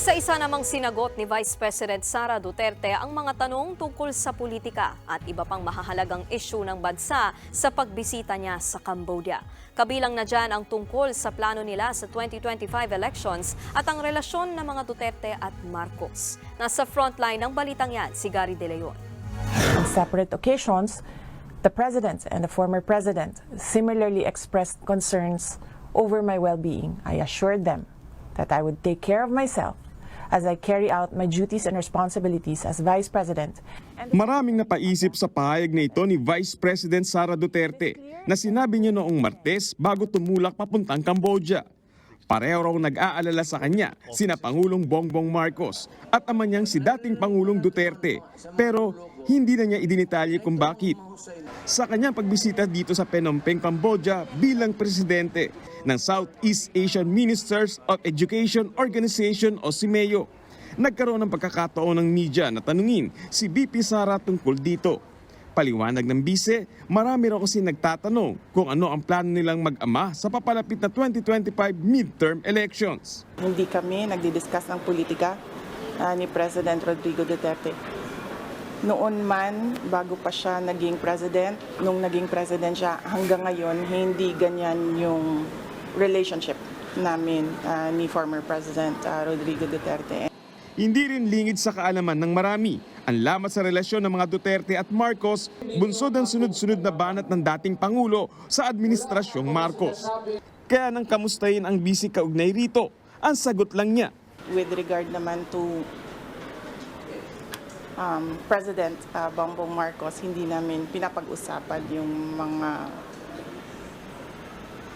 Isa-isa namang sinagot ni Vice President Sara Duterte ang mga tanong tungkol sa politika at iba pang mahahalagang isyu ng bansa sa pagbisita niya sa Cambodia. Kabilang na dyan ang tungkol sa plano nila sa 2025 elections at ang relasyon ng mga Duterte at Marcos. Nasa frontline ng balitang yan si Gary De Leon. On separate occasions, the President and the former President similarly expressed concerns over my well being. I assured them that I would take care of myself as I carry out my duties and responsibilities as Vice President. Maraming napaisip sa pahayag na ito ni Vice President Sara Duterte na sinabi niya noong Martes bago tumulak papuntang Cambodia. Pareho raw nag-aalala sa kanya sina Pangulong Bongbong Marcos at ama niyang si dating Pangulong Duterte pero hindi na niya idinitalye kung bakit. Sa kanyang pagbisita dito sa Phnom Penh, Cambodia bilang presidente ng Southeast Asian Ministers of Education Organization o SIMEO, nagkaroon ng pagkakataon ng media na tanungin si BP Sara tungkol dito. Paliwanag ng bise, marami raw kasi nagtatanong kung ano ang plano nilang mag-ama sa papalapit na 2025 midterm elections. Hindi kami nagdi-discuss ng politika ah, ni President Rodrigo Duterte. Noon man, bago pa siya naging president, nung naging president siya, hanggang ngayon, hindi ganyan yung relationship namin ah, ni former President ah, Rodrigo Duterte. Hindi rin lingid sa kaalaman ng marami ang lamat sa relasyon ng mga Duterte at Marcos, bunsod ang sunod-sunod na banat ng dating Pangulo sa Administrasyong Marcos. Kaya nang kamustahin ang bisi kaugnay rito, ang sagot lang niya, With regard naman to um, President ah, Bongbong Marcos, hindi namin pinapag-usapan yung mga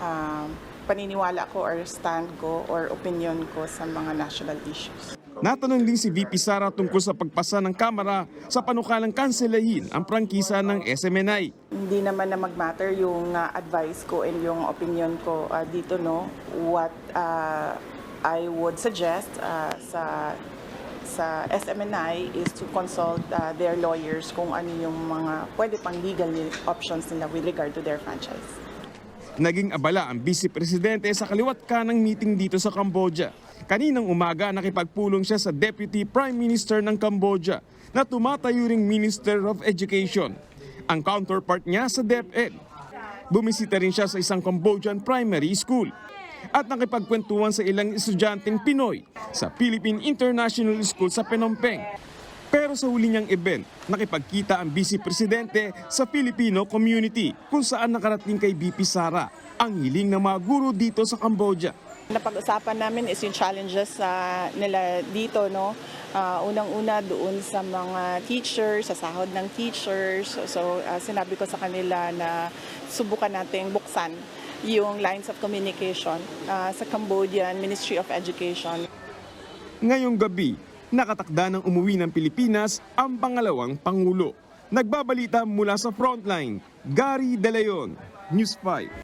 ah, paniniwala ko or stand ko or opinion ko sa mga national issues. Natanong din si VP Sara tungkol sa pagpasa ng Kamara sa panukalang kanselahin ang prangkisa ng SMNI. Hindi naman na mag-matter yung ah, advice ko and yung opinion ko ah, dito, no? What ah, I would suggest ah, sa sa SMNI is to consult ah, their lawyers kung ano yung mga pwede pang legal options nila with regard to their franchise. Naging abala ang Vice Presidente sa kaliwat kanang meeting dito sa Cambodia. Kaninang umaga nakipagpulong siya sa Deputy Prime Minister ng Cambodia na tumatayo ring Minister of Education. Ang counterpart niya sa DepEd. Bumisita rin siya sa isang Cambodian primary school at nakipagkwentuhan sa ilang estudyanteng Pinoy sa Philippine International School sa Phnom Penh. Pero sa huli niyang event, nakipagkita ang Vice Presidente sa Filipino community kung saan nakarating kay BP Sara ang hiling ng mga guro dito sa Cambodia. Napag-usapan namin is yung challenges sa nila dito, no? Ah, Unang-una doon sa mga teachers, sa sahod ng teachers. So, ah, sinabi ko sa kanila na subukan nating buksan yung lines of communication ah, sa Cambodian Ministry of Education. Ngayong gabi, nakatakda ng umuwi ng Pilipinas ang pangalawang Pangulo. Nagbabalita mula sa frontline, Gary De Leon, News 5.